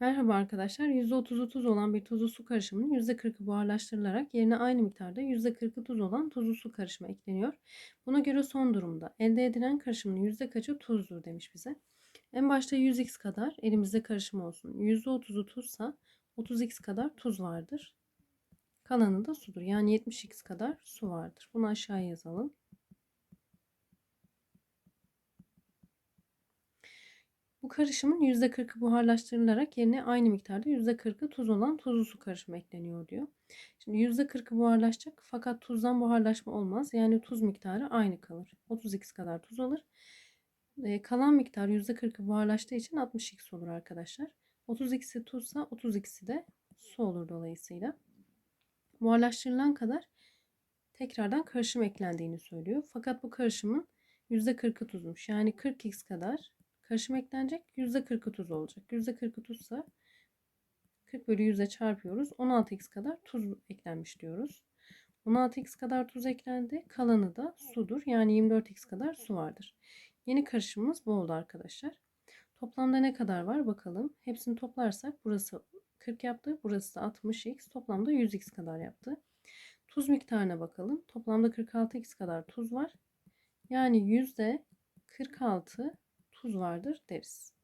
Merhaba arkadaşlar. %30'u tuz olan bir tuzlu su karışımının %40'ı buharlaştırılarak yerine aynı miktarda %40'ı tuz olan tuzlu su karışımı ekleniyor. Buna göre son durumda elde edilen karışımın yüzde kaçı tuzdur demiş bize. En başta 100x kadar elimizde karışım olsun. %30'u tuzsa 30x kadar tuz vardır. Kalanı da sudur. Yani 70x kadar su vardır. Bunu aşağıya yazalım. Bu karışımın %40'ı buharlaştırılarak yerine aynı miktarda %40'ı tuz olan tuzlu su karışımı ekleniyor diyor. Şimdi %40'ı buharlaşacak fakat tuzdan buharlaşma olmaz. Yani tuz miktarı aynı kalır. 30x kadar tuz alır. E, kalan miktar %40'ı buharlaştığı için 60x olur arkadaşlar. 30x'i tuzsa 30x'i de su olur dolayısıyla. Buharlaştırılan kadar tekrardan karışım eklendiğini söylüyor. Fakat bu karışımın %40'ı tuzmuş. Yani 40x kadar Karışım eklenecek. %40'ı tuz olacak. %40'ı tuzsa 40 bölü 100'e çarpıyoruz. 16x kadar tuz eklenmiş diyoruz. 16x kadar tuz eklendi. Kalanı da sudur. Yani 24x kadar su vardır. Yeni karışımımız bu oldu arkadaşlar. Toplamda ne kadar var bakalım. Hepsini toplarsak burası 40 yaptı. Burası da 60x. Toplamda 100x kadar yaptı. Tuz miktarına bakalım. Toplamda 46x kadar tuz var. Yani %46 tuz vardır deriz.